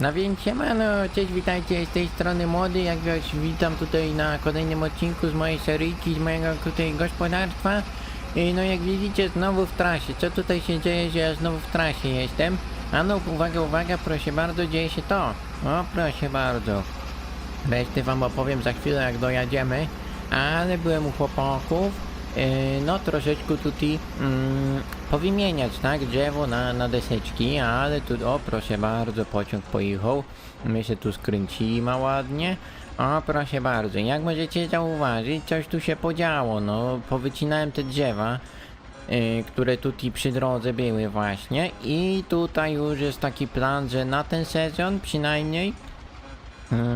No więc siemano, cześć, witajcie, z tej strony Młody, jak was witam tutaj na kolejnym odcinku z mojej seryjki, z mojego tutaj gospodarstwa. I no jak widzicie, znowu w trasie, co tutaj się dzieje, że ja znowu w trasie jestem? A no, uwaga, uwaga, proszę bardzo, dzieje się to. O, proszę bardzo. Reszty wam opowiem za chwilę, jak dojadziemy, ale byłem u chłopaków, Yy, no troszeczkę tutaj mm, powymieniać, tak, drzewo na, na deseczki, ale tu, o proszę bardzo, pociąg pojechał, my się tu skręcimy ładnie, o proszę bardzo, jak możecie zauważyć, coś tu się podziało, no, powycinałem te drzewa, yy, które tutaj przy drodze były właśnie. I tutaj już jest taki plan, że na ten sezon przynajmniej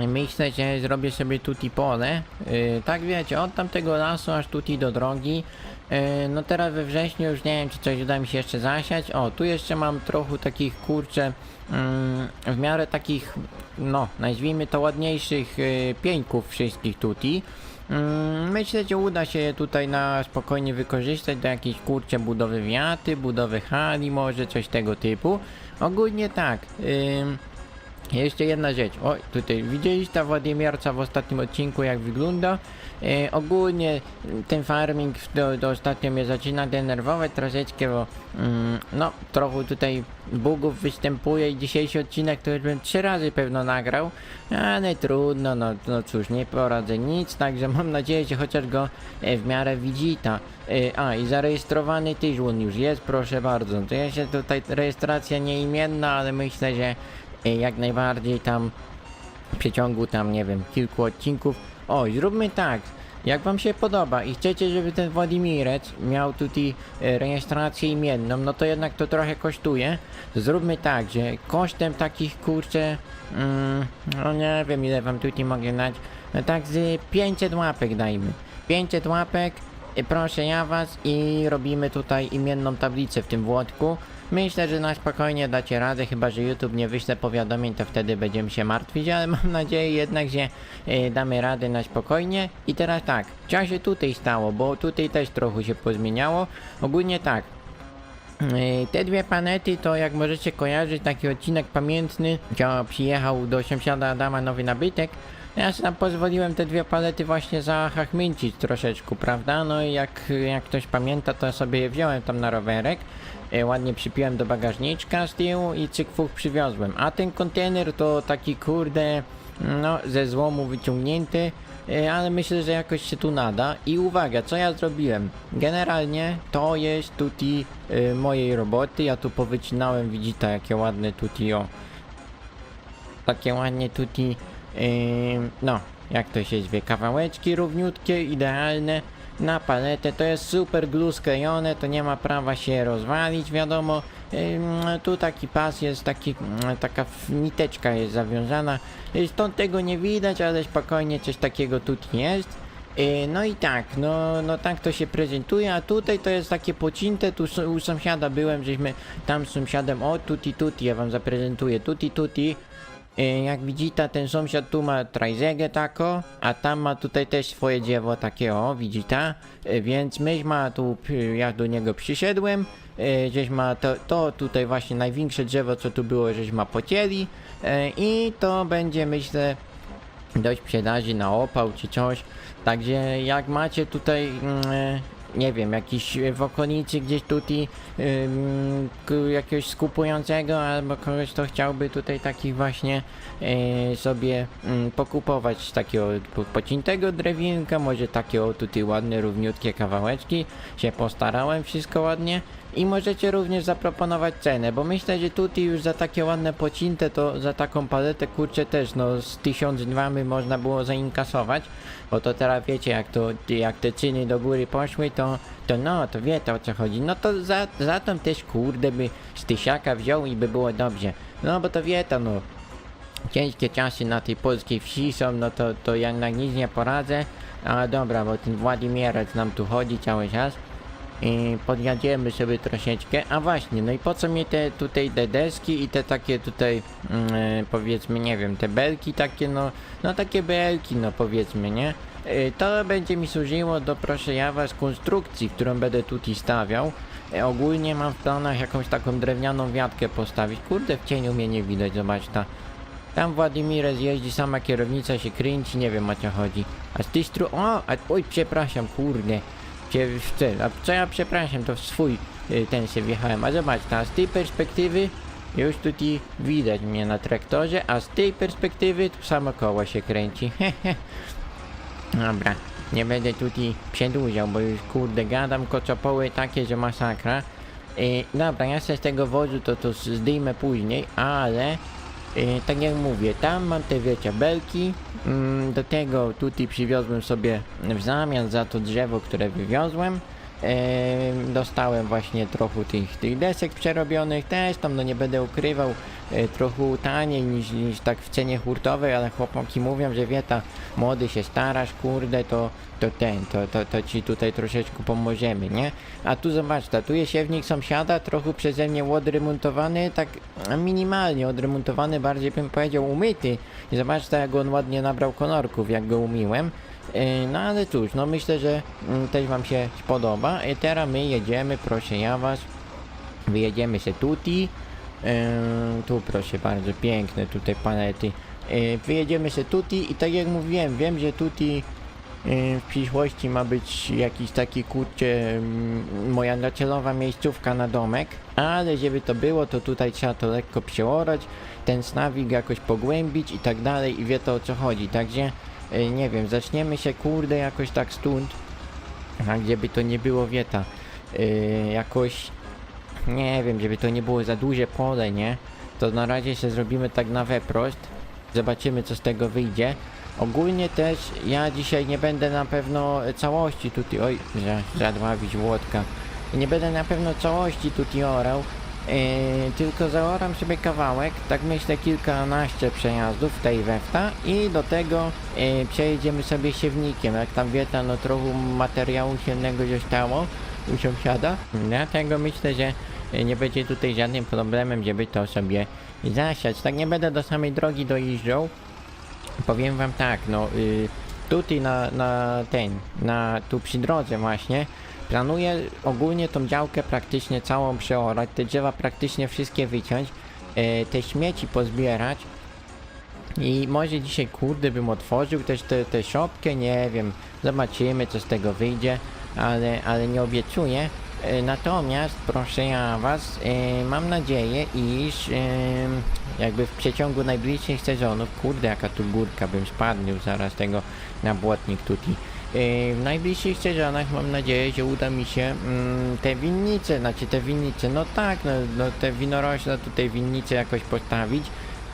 Myślę, że zrobię sobie tutaj pole. Yy, tak wiecie, od tamtego lasu aż tutaj do drogi. Yy, no teraz we wrześniu już nie wiem, czy coś uda mi się jeszcze zasiać. O, tu jeszcze mam trochę takich kurczę, mm, w miarę takich, no, nazwijmy to ładniejszych yy, pieńków wszystkich tutaj. Mm, Myślę, że uda się je tutaj na spokojnie wykorzystać do jakiejś kurcze budowy wiaty, budowy hali, może coś tego typu. Ogólnie tak. ym, jeszcze jedna rzecz. O, tutaj widzieliście Władimierca w ostatnim odcinku jak wygląda. E, ogólnie ten farming do, do ostatnio mnie zaczyna denerwować troszeczkę, bo mm, no trochę tutaj bugów występuje i dzisiejszy odcinek to już bym trzy razy pewno nagrał, ale trudno, no, no cóż, nie poradzę nic, także mam nadzieję, że chociaż go e, w miarę widzita. E, a i zarejestrowany też on już jest, proszę bardzo. To ja się tutaj rejestracja nieimienna, ale myślę, że jak najbardziej tam w przeciągu tam, nie wiem, kilku odcinków. O, zróbmy tak. Jak wam się podoba i chcecie, żeby ten Władimirec miał tutaj e, rejestrację imienną, no to jednak to trochę kosztuje. Zróbmy tak, że kosztem takich kurczę, mm, no nie wiem ile wam tutaj mogę dać, no tak z 500 łapek dajmy. 500 łapek, e, proszę ja was i robimy tutaj imienną tablicę w tym Włodku. Myślę, że na spokojnie dacie radę, chyba że YouTube nie wyśle powiadomień, to wtedy będziemy się martwić, ale mam nadzieję jednak, że e, damy radę na spokojnie. I teraz tak, co się tutaj stało, bo tutaj też trochę się pozmieniało. Ogólnie tak, E, Te dwie planety to jak możecie kojarzyć taki odcinek pamiętny, gdzie przyjechał do sąsiada Adama nowy nabytek. Ja tam pozwoliłem te dwie palety właśnie zahachmęcić troszeczkę, prawda? No i jak, jak ktoś pamięta, to sobie je wziąłem tam na rowerek. E, ładnie przypiłem do bagażniczka z tyłu i cykwów przywiozłem. A ten kontener to taki kurde, no ze złomu wyciągnięty. E, ale myślę, że jakoś się tu nada. I uwaga, co ja zrobiłem? Generalnie to jest tutaj e, mojej roboty. Ja tu powycinałem, widzicie, jakie ładne tutaj o. Takie ładnie tutaj, e, no, jak to się zwie, kawałeczki równiutkie, idealne. Na paletę to jest super glue sklejone, to nie ma prawa się rozwalić, wiadomo. Tu taki pas jest, taki, mm, taka niteczka jest zawiązana. Y, Stąd tego nie widać, ale spokojnie coś takiego tutaj jest. Y, No i tak, no, no tak to się prezentuje, a tutaj to jest takie pocinte, tu u sąsiada byłem, żeśmy tam z sąsiadem, o tuti tuti, ja wam zaprezentuję, tuti tuti. Y, Jak widzicie, ten sąsiad tu ma trajzegę tako, a tam ma tutaj też swoje dziewo takie, o, widzicie? Y, Więc myś tu, ja do niego przyszedłem, y, żeś ma to, to tutaj właśnie największe drzewo, co tu było, żeś ma pocięli y, i to będzie, myślę, do sprzedaży na opał czy coś. Także jak macie tutaj, mm, e, nie wiem, jakiś e, w okolicy gdzieś tutaj k- jakiegoś skupującego albo kogoś, kto chciałby tutaj takich właśnie e, sobie mm, pokupować takiego po- pocintego drewinka, może takie tutaj ładne, równiutkie kawałeczki. Się postarałem, wszystko ładnie. I możecie również zaproponować cenę, bo myślę, że tutaj już za takie ładne pocinte, to za taką paletę kurczę też no z 1002 by można było zainkasować, bo to teraz wiecie jak to, jak te ceny do góry poszły, to, to no, to wiecie o co chodzi, no to za, za tą też kurde by z tysiaka wziął i by było dobrze, no bo to wiecie no, ciężkie czasy na tej polskiej wsi są, no to, to ja na nic nie poradzę, a dobra, bo ten Władimierec nam tu chodzi cały czas. I podjadziemy sobie troszeczkę. A właśnie, no i po co mi te tutaj te deski i te takie tutaj e, powiedzmy, nie wiem, te belki takie, no, no takie belki, no powiedzmy, nie? E, To będzie mi służyło do, proszę ja was, konstrukcji, którą będę tutaj stawiał. E, Ogólnie mam w planach jakąś taką drewnianą wiatkę postawić. Kurde, w cieniu mnie nie widać, zobacz ta. Tam Władimirez jeździ, sama kierownica się kręci, nie wiem o co chodzi. A z tej strony, o, a, oj, przepraszam, kurde. Cię, ty, a co ja przepraszam, to w swój y, ten się wjechałem. A zobacz, a z tej perspektywy już tutaj widać mnie na traktorze, a z tej perspektywy to samo koło się kręci. Dobra, nie będę tutaj przedłużał, bo już kurde gadam kocopoły takie, że masakra. I, dobra, ja się z tego wozu to, to zdejmę później, ale tak jak mówię, tam mam te wiecie belki, mm, do tego tutaj przywiozłem sobie w zamian za to drzewo, które wywiozłem. Em, dostałem właśnie trochę tych, tych desek przerobionych też, tam no nie będę ukrywał, e, trochę taniej niż, niż tak w cenie hurtowej, ale chłopaki mówią, że wieta, młody się starasz, kurde, to, to ten, to, to, to ci tutaj troszeczkę pomożemy, nie? A tu zobacz, ta, tu jest siewnik sąsiada, trochę przeze mnie odremontowany, tak minimalnie odremontowany, bardziej bym powiedział umyty. I zobacz, ta, jak on ładnie nabrał konorków, jak go umyłem. E, No ale cóż, no myślę, że mm, też wam się spodoba. I teraz my jedziemy, proszę ja was. Wyjedziemy się tuti. E, tu proszę bardzo, piękne tutaj palety. E, wyjedziemy się tuti i tak jak mówiłem, wiem, że tuti e, w przyszłości ma być jakiś taki kurczę mm, moja docelowa miejscówka na domek, ale żeby to było, to tutaj trzeba to lekko przeorać, ten snawik jakoś pogłębić i tak dalej i wie to o co chodzi, także e, nie wiem, zaczniemy się kurde jakoś tak stąd, a gdzieby to nie było wieta, e, jakoś nie wiem, żeby to nie było za duże pole, nie? To na razie się zrobimy tak na weprost. Zobaczymy co z tego wyjdzie. Ogólnie też ja dzisiaj nie będę na pewno całości tutaj, oj, za, zadławić Włodka. Nie będę na pewno całości tutaj orał, yy, tylko zaoram sobie kawałek, tak myślę kilkanaście przejazdów w tej wefta i do tego yy, przejedziemy sobie siewnikiem, jak tam wieta, no trochę materiału siewnego zostało u sąsiada. Dlatego myślę, że e, nie będzie tutaj żadnym problemem, żeby to sobie zasiać. Tak nie będę do samej drogi dojeżdżał. Powiem wam tak, no y, tutaj na, na ten, na tu przy drodze właśnie planuję ogólnie tą działkę praktycznie całą przeorać, te drzewa praktycznie wszystkie wyciąć, e, te śmieci pozbierać i może dzisiaj kurde bym otworzył też tę tę szopkę, nie wiem, zobaczymy co z tego wyjdzie, ale, ale nie obiecuję. E, Natomiast proszę ja was, e, mam nadzieję, iż e, jakby w przeciągu najbliższych sezonów, kurde jaka tu górka, bym spadł zaraz tego na błotnik tutaj. E, W najbliższych sezonach mam nadzieję, że uda mi się mm, te winnice, znaczy te winnice, no tak, no, no te winorośle tutaj winnice jakoś postawić.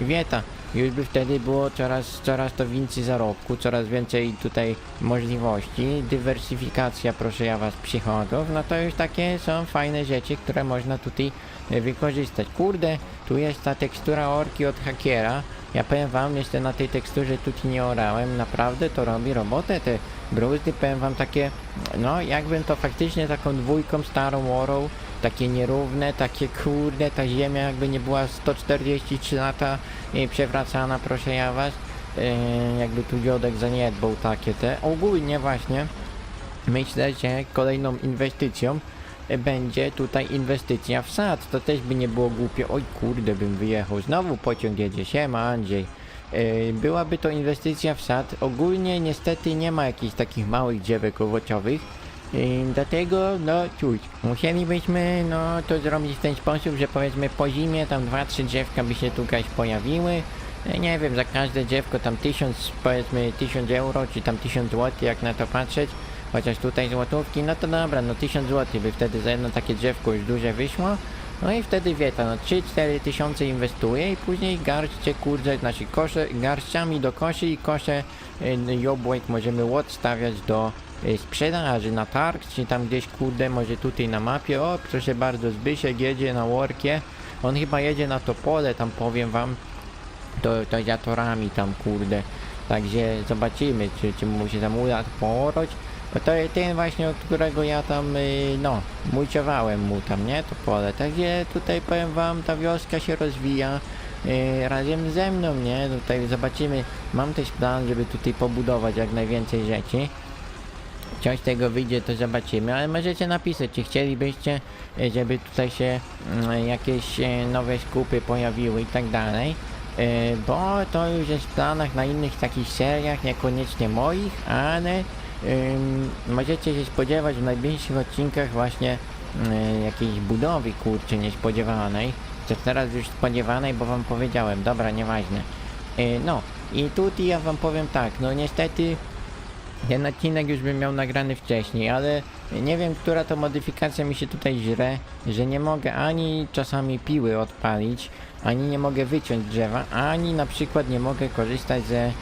Wieta, już by wtedy było coraz, coraz to więcej zarobku, coraz więcej tutaj możliwości, dywersyfikacja, proszę ja was, przychodów, no to już takie są fajne rzeczy, które można tutaj e, wykorzystać. Kurde, tu jest ta tekstura orki od hakiera, ja powiem wam, jeszcze na tej teksturze tutaj nie orałem, naprawdę to robi robotę, te bruzdy, powiem wam takie, no jakbym to faktycznie taką dwójką starą orą, takie nierówne, takie kurde, ta ziemia jakby nie była 143 lata przewracana, proszę ja was, e, jakby tu dziodek zaniedbał takie te, ogólnie właśnie, myślę, że kolejną inwestycją będzie tutaj inwestycja w sad. To też by nie było głupie. Oj kurde, bym wyjechał. Znowu pociąg jedzie. Siema Andrzej. E, Byłaby to inwestycja w sad. Ogólnie niestety nie ma jakichś takich małych drzewek owociowych. E, Dlatego, no cóż, musielibyśmy no to zrobić w ten sposób, że powiedzmy po zimie tam dwa, trzy drzewka by się tutaj pojawiły. E, Nie wiem, za każde drzewko tam tysiąc, powiedzmy tysiąc euro, czy tam tysiąc złotych, jak na to patrzeć. Chociaż tutaj złotówki, no to dobra, no 1000 zł by wtedy za jedno takie drzewko już duże wyszło. No i wtedy wieta, no 3-4 tysiące inwestuję i później garście kurde, znaczy kosze, garściami do koszy i kosze y, jobłek możemy odstawiać do y, sprzedaży na targ, czy tam gdzieś kurde, może tutaj na mapie. O, proszę bardzo, Zbyszek jedzie na workie. On chyba jedzie na to pole, tam powiem wam, to, to ja torami tam kurde. Także zobaczymy, czy, czy mu się tam uda poorać. No to ten właśnie, od którego ja tam, y, no, mulczowałem mu tam, nie, to pole. Także tutaj powiem wam, ta wioska się rozwija y, razem ze mną, nie. Tutaj zobaczymy, mam też plan, żeby tutaj pobudować jak najwięcej rzeczy. Coś tego wyjdzie, to zobaczymy, ale możecie napisać, czy chcielibyście, e, żeby tutaj się jakieś nowe skupy pojawiły i tak dalej. bo to już jest w planach na innych takich seriach, niekoniecznie moich, ale możecie się spodziewać w najbliższych odcinkach właśnie y, jakiejś budowy kurczy niespodziewanej, czy teraz już spodziewanej, bo wam powiedziałem, dobra, nieważne. Y, no i tutaj ja wam powiem tak, no niestety ten odcinek już bym miał nagrany wcześniej, ale nie wiem, która to modyfikacja mi się tutaj źle, że nie mogę ani czasami piły odpalić, ani nie mogę wyciąć drzewa, ani na przykład nie mogę korzystać ze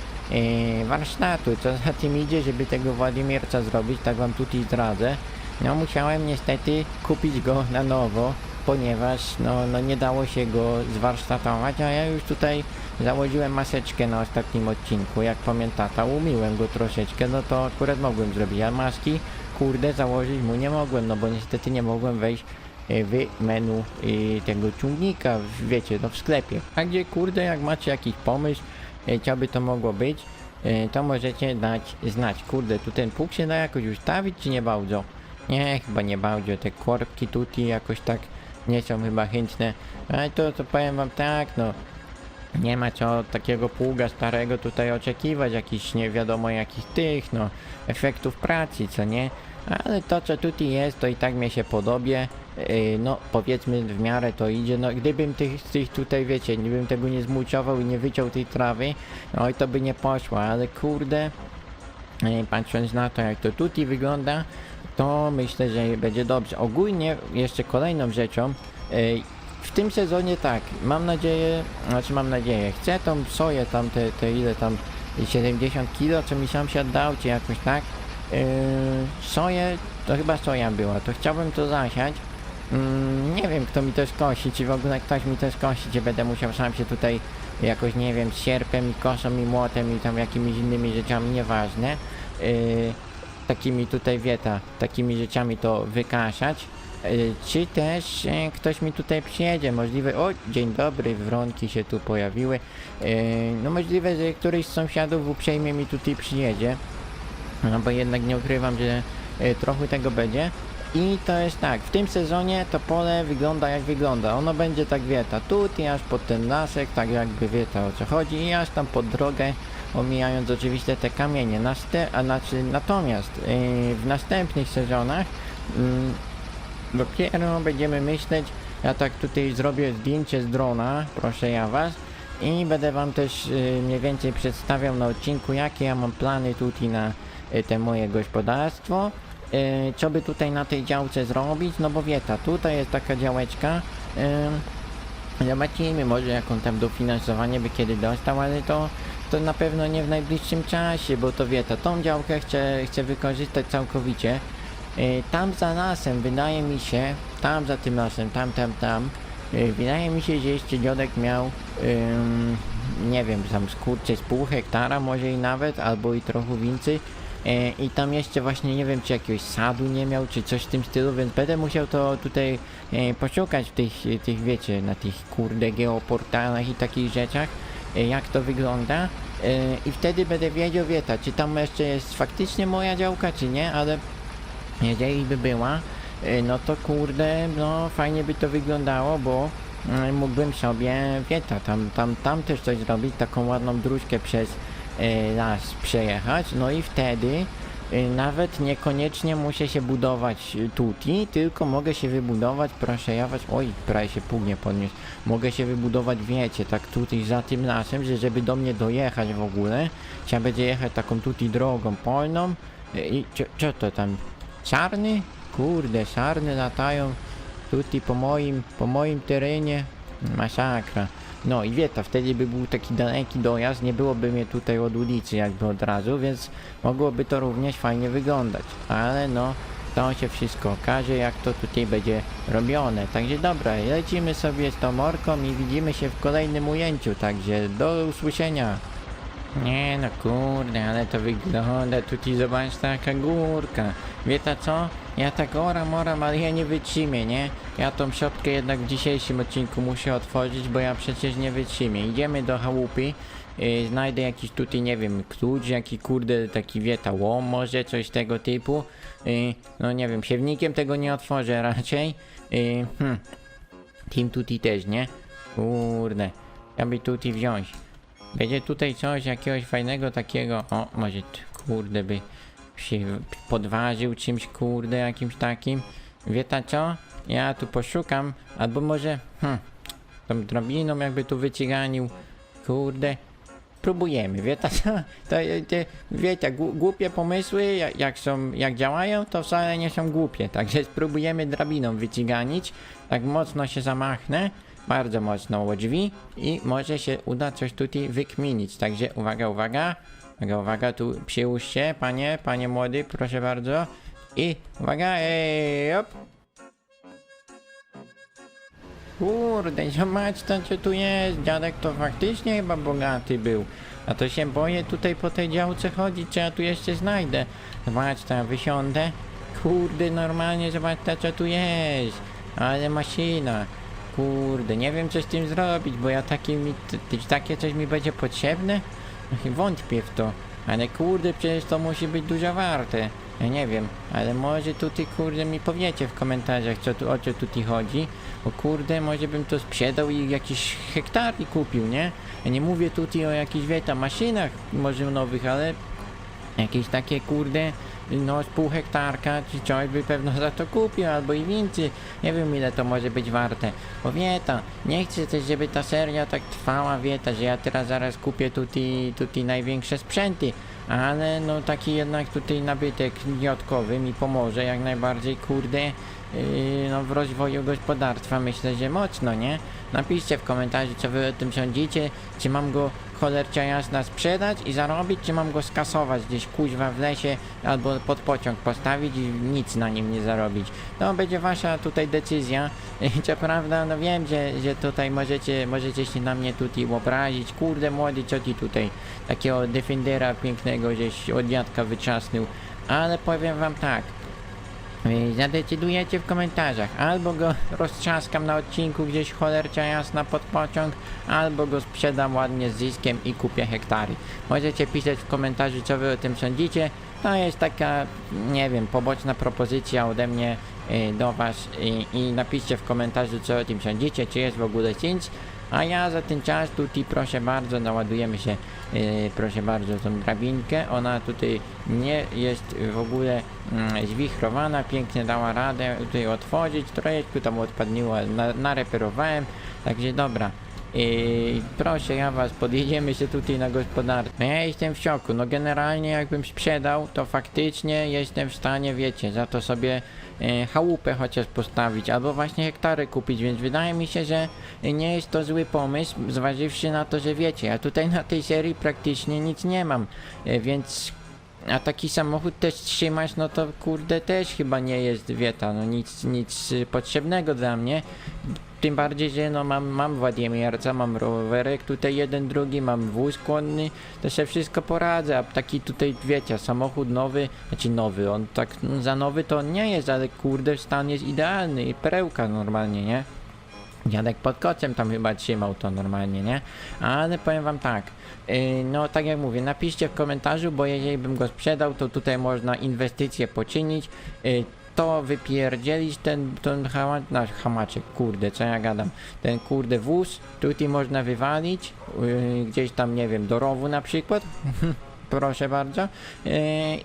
warsztatu. Co za tym idzie, żeby tego Władimirca zrobić, tak wam tutaj zdradzę. No musiałem niestety kupić go na nowo, ponieważ no, no nie dało się go zwarsztatować, a ja już tutaj założyłem maseczkę na ostatnim odcinku, jak pamiętata, umyłem go troszeczkę, no to akurat mogłem zrobić, a maski, kurde, założyć mu nie mogłem, no bo niestety nie mogłem wejść e, w menu e, tego ciągnika, wiecie, no w sklepie. A gdzie, kurde, jak macie jakiś pomysł, e, co by to mogło być, e, to możecie dać znać. Kurde, tu ten pług się da jakoś ustawić, czy nie bardzo? Nie, chyba nie bardzo, te korki tutaj jakoś tak nie są chyba chętne. Ale to, to powiem wam tak, no, nie ma co takiego pługa starego tutaj oczekiwać, jakichś nie wiadomo jakich tych, no, efektów pracy, co nie? Ale to co tutaj jest, to i tak mi się podobie. Yy, no, powiedzmy w miarę to idzie. No, gdybym tych, tych tutaj, wiecie, gdybym tego nie zmulczował i nie wyciął tej trawy, no i to by nie poszło, ale kurde, yy, patrząc na to, jak to tutaj wygląda, to myślę, że będzie dobrze. Ogólnie jeszcze kolejną rzeczą, yy, w tym sezonie tak, mam nadzieję, znaczy mam nadzieję, chcę tą soję tam, te, te ile tam, 70 kilo, co mi sam się dał, czy jakoś tak, yy, soję, to chyba soja była, to chciałbym to zasiać, Mm, nie wiem kto mi to skosi, czy w ogóle ktoś mi to skosi, czy będę musiał sam się tutaj jakoś, nie wiem, sierpem i kosą i młotem i tam jakimiś innymi rzeczami, nieważne. Yy, takimi tutaj wieta, takimi rzeczami to wykaszać. Yy, czy też yy, ktoś mi tutaj przyjedzie, możliwe, o dzień dobry, wronki się tu pojawiły. Yy, no możliwe, że któryś z sąsiadów uprzejmie mi tutaj przyjedzie. No bo jednak nie ukrywam, że y, trochę tego będzie. I to jest tak, w tym sezonie to pole wygląda jak wygląda. Ono będzie tak wieta, tutaj aż pod ten lasek, tak jakby wieta o co chodzi i aż tam pod drogę, omijając oczywiście te kamienie. Naste a znaczy, natomiast y, w następnych sezonach mm, dopiero będziemy myśleć, ja tak tutaj zrobię zdjęcie z drona, proszę ja was, i będę wam też y, mniej więcej przedstawiał na odcinku, jakie ja mam plany tutaj na y, te moje gospodarstwo. Y, co by tutaj na tej działce zrobić, no bo wieta, tutaj jest taka działeczka. Y, zobaczymy może jaką tam dofinansowanie by kiedy dostał, ale to, to na pewno nie w najbliższym czasie, bo to wieta, tą działkę chcę, chcę wykorzystać całkowicie. Y, Tam za lasem wydaje mi się, tam za tym lasem, tam, tam, tam, y, wydaje mi się, że jeszcze dziadek miał, ym, nie wiem, tam skurcze z pół hektara może i nawet, albo i trochę więcej. E, I tam jeszcze właśnie nie wiem, czy jakiegoś sadu nie miał, czy coś w tym stylu, więc będę musiał to tutaj e, poszukać w tych, tych, wiecie, na tych kurde geoportalach i takich rzeczach, e, jak to wygląda. I wtedy będę wiedział, wieta, czy tam jeszcze jest faktycznie moja działka, czy nie, ale jeżeli by była, no to kurde, no fajnie by to wyglądało, bo y, mógłbym sobie, wieta, tam, tam, tam też coś zrobić, taką ładną dróżkę przez las przejechać, no i wtedy y, nawet niekoniecznie muszę się budować y, tuti, tylko mogę się wybudować, proszę ja was, oj, prawie się pugnie podniósł, mogę się wybudować, wiecie, tak tutaj za tym lasem, że żeby do mnie dojechać w ogóle, trzeba będzie jechać taką tutaj drogą polną, y, i co, co to tam, Sarny? Kurde, sarny latają tutaj po moim, po moim terenie. Masakra. No i wieta, wtedy by był taki daleki dojazd, nie byłoby mnie tutaj od ulicy jakby od razu, więc mogłoby to również fajnie wyglądać. Ale no, to się wszystko okaże, jak to tutaj będzie robione. Także dobra, lecimy sobie z tą morką i widzimy się w kolejnym ujęciu, także do usłyszenia. Nie no kurde, ale to wygląda, tutaj zobacz taka górka. Wieta co? Ja tak oram, oram, ale ja nie wytrzymię, nie? Ja tą siatkę jednak w dzisiejszym odcinku muszę otworzyć, bo ja przecież nie wytrzymię. Idziemy do chałupy, yy, znajdę jakiś tutaj, nie wiem, klucz, jaki kurde, taki wieta, łom może, coś tego typu. Yy, no nie wiem, siewnikiem tego nie otworzę raczej. Yy, hmm. Team tutaj też, nie? Kurde. aby tutaj wziąć. Będzie tutaj coś, jakiegoś fajnego takiego, o, może, kurde, by się podważył czymś, kurde, jakimś takim. Wie ta co? Ja tu poszukam, albo może, hmm, tą drobiną jakby tu wyciganił, kurde. Próbujemy, wie ta co? To, te, wiecie, gł- głupie pomysły, jak, jak są, jak działają, to wcale nie są głupie. Także spróbujemy drabiną wyciganić. Tak mocno się zamachnę, bardzo mocno o drzwi i może się uda coś tutaj wykminić. Także uwaga, uwaga. Uwaga, uwaga, tu przyłóż się, panie, panie młody, proszę bardzo. I uwaga, ej, op. Kurde, zobacz to co tu jest. Dziadek to faktycznie chyba bogaty był. A to się boję tutaj po tej działce chodzić, czy ja tu jeszcze znajdę. Zobacz tam, wysiądę. Kurde, normalnie zobacz to co tu jest. Ale maszyna. Kurde, nie wiem co z tym zrobić, bo ja taki mi, takie coś mi będzie potrzebne? I wątpię w to. Ale kurde, przecież to musi być dużo warte. Ja nie wiem, ale może tutaj kurde mi powiecie w komentarzach co tu, o co tutaj chodzi. Bo kurde, może bym to sprzedał i jakiś hektari kupił, nie? Ja nie mówię tutaj o jakichś wieta maszynach może nowych, ale jakieś takie kurde no z pół hektarka czy coś by pewno za to kupił albo i więcej. Nie wiem ile to może być warte. Bo wieta nie chcę też żeby ta seria tak trwała wieta że ja teraz zaraz kupię tutaj tutaj największe sprzęty. Ale no taki jednak tutaj nabytek jodkowy mi pomoże jak najbardziej kurde yy, no w rozwoju gospodarstwa. Myślę, że mocno, nie? Napiszcie w komentarzu co wy o tym sądzicie, czy mam go cholercia jasna sprzedać i zarobić, czy mam go skasować gdzieś kuźwa w lesie albo pod pociąg postawić i nic na nim nie zarobić. To będzie wasza tutaj decyzja. Co prawda, no wiem, że, że tutaj możecie, możecie się na mnie tutaj obrazić. Kurde młody, co ty tutaj takiego defendera pięknego żeś od dziadka wyczasnął. Ale powiem wam tak, Zadecydujecie w komentarzach. Albo go roztrzaskam na odcinku gdzieś cholercia jasna pod pociąg, albo go sprzedam ładnie z zyskiem i kupię hektary. Możecie pisać w komentarzu, co wy o tym sądzicie. To jest taka, nie wiem, poboczna propozycja ode mnie yy, do was i, i napiszcie w komentarzu, co o tym sądzicie, czy jest w ogóle sens. A ja za ten czas tutaj proszę bardzo naładujemy się, yy, proszę bardzo tą drabinkę. Ona tutaj nie jest w ogóle mm, zwichrowana, pięknie dała radę tutaj otworzyć. Troszeczkę tam odpadniło, na, nareperowałem. Także dobra. I proszę ja was, podjedziemy się tutaj na gospodarkę. No ja jestem w szoku, no generalnie jakbym sprzedał, to faktycznie jestem w stanie, wiecie, za to sobie e, chałupę chociaż postawić, albo właśnie hektary kupić, więc wydaje mi się, że nie jest to zły pomysł, zważywszy na to, że wiecie, ja tutaj na tej serii praktycznie nic nie mam, e, więc a taki samochód też trzymać, no to kurde też chyba nie jest wieta, no nic, nic potrzebnego dla mnie. Tym bardziej, że no mam, mam Władimierca, mam rowerek tutaj jeden, drugi, mam wóz konny, to się wszystko poradzę, a taki tutaj wiecie, samochód nowy, znaczy nowy, on tak no, za nowy to on nie jest, ale kurde stan jest idealny i perełka normalnie, nie? Dziadek pod kocem tam chyba trzymał to normalnie, nie? Ale powiem wam tak, yy, no tak jak mówię, napiszcie w komentarzu, bo jeżeli bym go sprzedał, to tutaj można inwestycje poczynić, yy, to wypierdzielić ten, ten hama, no, hamaczek, kurde, co ja gadam, ten kurde wóz, tutaj można wywalić, yy, gdzieś tam, nie wiem, do rowu na przykład, proszę bardzo, yy,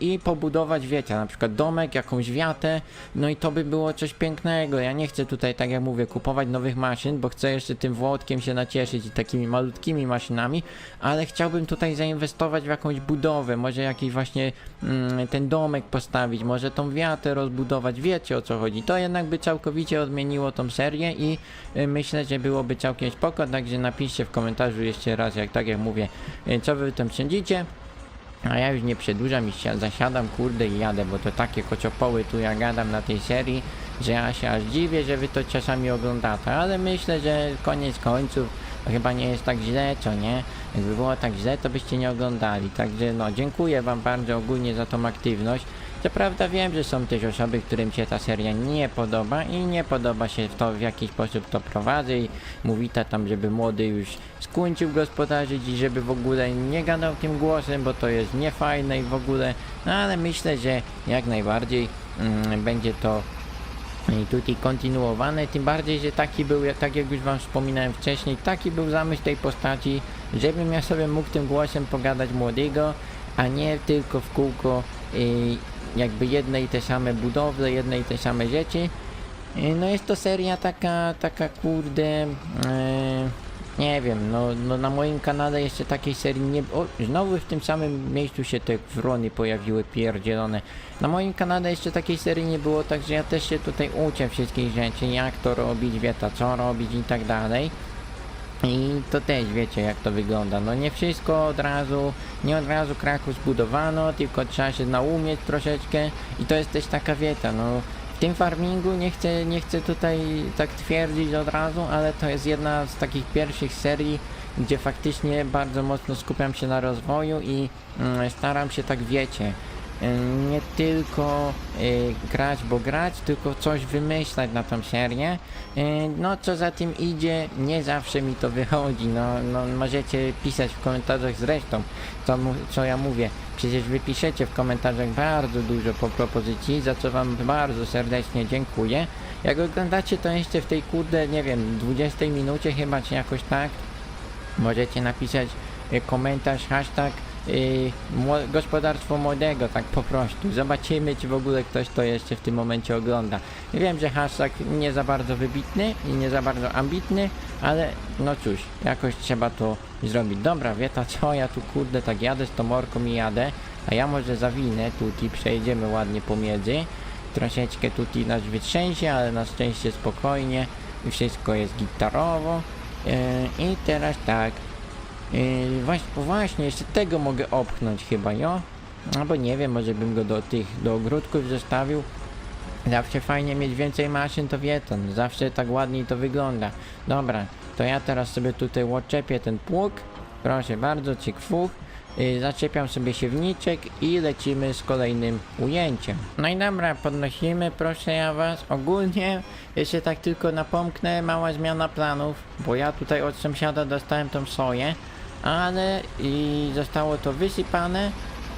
i pobudować, wiecie, na przykład domek, jakąś wiatę, no i to by było coś pięknego. Ja nie chcę tutaj, tak jak mówię, kupować nowych maszyn, bo chcę jeszcze tym Włodkiem się nacieszyć i takimi malutkimi maszynami, ale chciałbym tutaj zainwestować w jakąś budowę, może jakiś właśnie mm, ten domek postawić, może tą wiatę rozbudować, wiecie o co chodzi. To jednak by całkowicie odmieniło tą serię i y, myślę, że byłoby całkiem spoko, także napiszcie w komentarzu jeszcze raz, jak tak jak mówię, y, co wy o tym sądzicie. A ja już nie przedłużam i zasiadam, kurde i jadę, bo to takie kociopoły tu ja gadam na tej serii, że ja się aż dziwię, że wy to czasami oglądacie, ale myślę, że koniec końców chyba nie jest tak źle, co nie? Jakby było tak źle, to byście nie oglądali, także no dziękuję wam bardzo ogólnie za tą aktywność. Co prawda wiem, że są też osoby, którym się ta seria nie podoba i nie podoba się to, w jaki sposób to prowadzę i mówi ta tam, żeby młody już skończył gospodarzyć i żeby w ogóle nie gadał tym głosem, bo to jest niefajne i w ogóle, no ale myślę, że jak najbardziej mm, będzie to I tutaj kontynuowane, tym bardziej, że taki był, tak jak już wam wspominałem wcześniej, taki był zamysł tej postaci, żebym ja sobie mógł tym głosem pogadać młodego, a nie tylko w kółko jakby jedne i te same budowle, jedne i te same rzeczy. No jest to seria taka, taka kurde, e, nie wiem, no, no na moim kanale jeszcze takiej serii nie... O, znowu w tym samym miejscu się te wrony pojawiły pierdzielone. Na moim kanale jeszcze takiej serii nie było, także ja też się tutaj uczę wszystkich rzeczy, jak to robić, wieta co robić i tak dalej. I to też wiecie jak to wygląda. No nie wszystko od razu, nie od razu Kraków zbudowano, tylko trzeba się naumieć troszeczkę i to jest też taka wieta, no w tym farmingu nie chcę, nie chcę tutaj tak twierdzić od razu, ale to jest jedna z takich pierwszych serii, gdzie faktycznie bardzo mocno skupiam się na rozwoju i mm, staram się tak wiecie, nie tylko y, grać, bo grać, tylko coś wymyślać na tą serię. Y, no co za tym idzie, nie zawsze mi to wychodzi. No, no możecie pisać w komentarzach zresztą, co, co ja mówię. Przecież wy piszecie w komentarzach bardzo dużo po propozycji, za co wam bardzo serdecznie dziękuję. Jak oglądacie to jeszcze w tej kurde, nie wiem, 20 minucie chyba, czy jakoś tak, możecie napisać komentarz, hashtag y, gospodarstwo młodego, tak po prostu. Zobaczymy, czy w ogóle ktoś to jeszcze w tym momencie ogląda. Wiem, że hashtag nie za bardzo wybitny i nie za bardzo ambitny, ale no cóż, jakoś trzeba to zrobić. Dobra, wieta co, ja tu kurde tak jadę z tą morką i jadę, a ja może zawinę tutaj, przejedziemy ładnie pomiędzy. Troszeczkę tutaj nas wytrzęsie, ale na szczęście spokojnie wszystko jest gitarowo. Yy, I teraz tak, Yy, właśnie, właśnie, jeszcze tego mogę opchnąć chyba, jo? Albo nie wiem, może bym go do tych, do ogródków zostawił. Zawsze fajnie mieć więcej maszyn, to wie ten, zawsze tak ładniej to wygląda. Dobra, to ja teraz sobie tutaj odczepię ten pług. Proszę bardzo, cyk fuch. Yy, zaczepiam sobie siewniczek i lecimy z kolejnym ujęciem. No i dobra, podnosimy, proszę ja was. Ogólnie, jeszcze tak tylko napomknę, mała zmiana planów, bo ja tutaj od sąsiada dostałem tą soję, ale i zostało to wysypane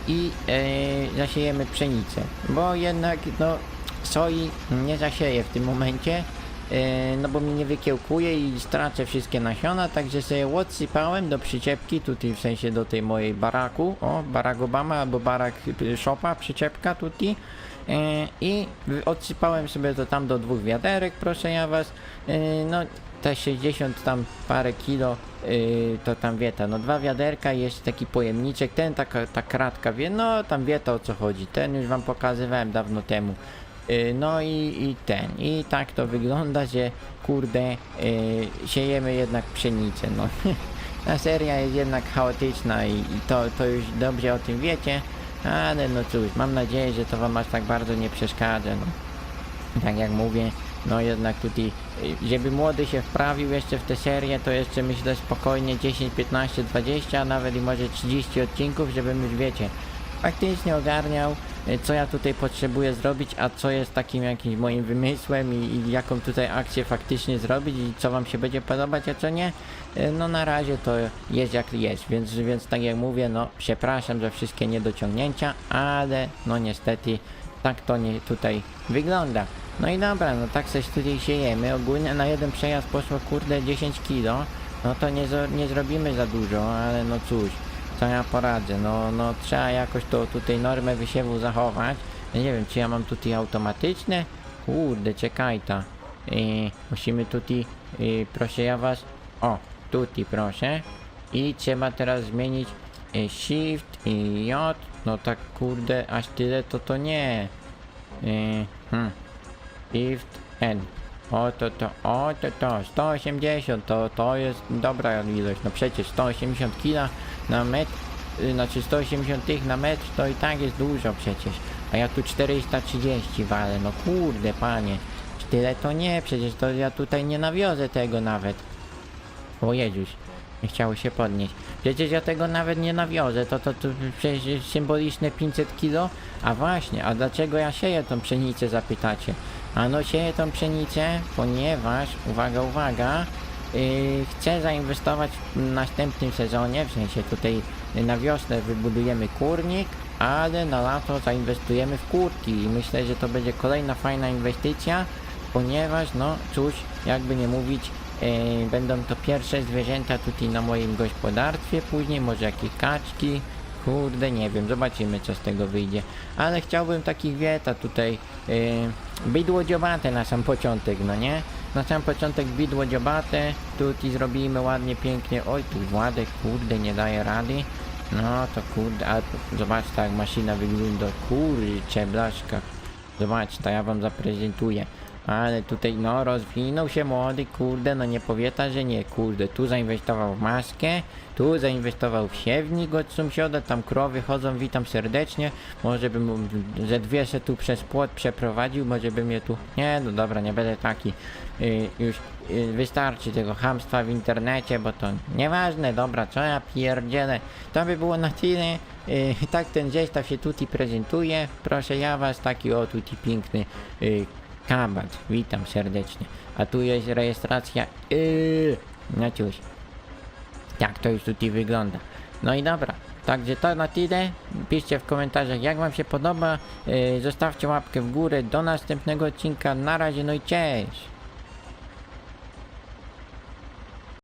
i e, zasiejemy pszenicę, bo jednak no soi nie zasieję w tym momencie, e, no bo mi nie wykiełkuje i stracę wszystkie nasiona, także sobie odsypałem do przyczepki, tutaj w sensie do tej mojej baraku, o barak Obama albo barak y, Shopa, przyczepka tutaj e, i odsypałem sobie to tam do dwóch wiaderek, proszę ja was, e, no te 60 tam parę kilo yy, to tam wieta, no dwa wiaderka i jeszcze taki pojemniczek, ten taka ta kratka wie, no tam wieta o co chodzi, ten już wam pokazywałem dawno temu. Yy, no i, i ten, i tak to wygląda, że kurde, yy, siejemy jednak pszenicę, no. Ta seria jest jednak chaotyczna i, i to, to już dobrze o tym wiecie, ale no cóż, mam nadzieję, że to wam aż tak bardzo nie przeszkadza, no tak jak mówię, no jednak tutaj, żeby młody się wprawił jeszcze w tę serię, to jeszcze myślę spokojnie 10, 15, 20, a nawet i może 30 odcinków, żebym już wiecie, faktycznie ogarniał, y, co ja tutaj potrzebuję zrobić, a co jest takim jakimś moim wymysłem i, i jaką tutaj akcję faktycznie zrobić i co wam się będzie podobać, a co nie. Y, No na razie to jest jak jest, więc, więc tak jak mówię, no przepraszam za wszystkie niedociągnięcia, ale no niestety tak to nie tutaj wygląda. No i dobra, no tak coś tutaj siejemy. Ogólnie na jeden przejazd poszło kurde 10 kilo. No to nie, nie zrobimy za dużo, ale no cóż, co ja poradzę. No, no trzeba jakoś to tutaj normę wysiewu zachować. Ja nie wiem, czy ja mam tutaj automatyczne? Kurde, czekaj ta. Musimy tutaj, proszę ja was, o, tutaj proszę. I trzeba teraz zmienić y, Shift i J. No tak kurde, aż tyle to to nie. Y, hmm. Shift N. O to to, o to to, 180 to, to jest dobra ilość, no przecież 180 kg na metr, y, znaczy 180 tych na metr to i tak jest dużo przecież, a ja tu 430 walę, no kurde panie, tyle to nie, przecież to ja tutaj nie nawiozę tego nawet. O Jezus, nie chciało się podnieść. Przecież ja tego nawet nie nawiozę, to, to, to przecież symboliczne 500 kilo. A właśnie, a dlaczego ja sieję tą pszenicę zapytacie? A no sieję tą pszenicę, ponieważ, uwaga, uwaga, yy, chcę zainwestować w następnym sezonie, w sensie tutaj na wiosnę wybudujemy kurnik, ale na lato zainwestujemy w kurki i myślę, że to będzie kolejna fajna inwestycja, ponieważ no cóż, jakby nie mówić, e, będą to pierwsze zwierzęta tutaj na moim gospodarstwie, później może jakieś kaczki, kurde nie wiem, zobaczymy co z tego wyjdzie, ale chciałbym takich wieta tutaj, bydło dziobate na sam początek, no nie? Na sam początek bydło dziobate, tutaj zrobimy ładnie, pięknie, oj tu Władek, kurde nie daje rady, no to kurde, ale zobaczcie jak maszyna wygląda, kurcze blaszka. Zobacz, to ja wam zaprezentuję. Ale tutaj no rozwinął się młody, kurde, no nie powieta, że nie, kurde, tu zainwestował w maskę, tu zainwestował w siewnik od sąsiada, tam krowy chodzą, witam serdecznie, może bym ze dwie se tu przez płot przeprowadził, może bym je tu, nie, no dobra, nie będę taki, y, już y, wystarczy tego hamstwa w internecie, bo to nieważne, dobra, co ja pierdzielę, to by było na tyle, y, tak ten zestaw się tutaj prezentuje, proszę ja was, taki o tutaj piękny kabat, witam serdecznie, a tu jest rejestracja, yy, no cóż, tak to już tutaj wygląda. No i dobra, także to na tyle. Piszcie w komentarzach jak wam się podoba. Yy, zostawcie łapkę w górę. Do następnego odcinka. Na razie, no i cześć!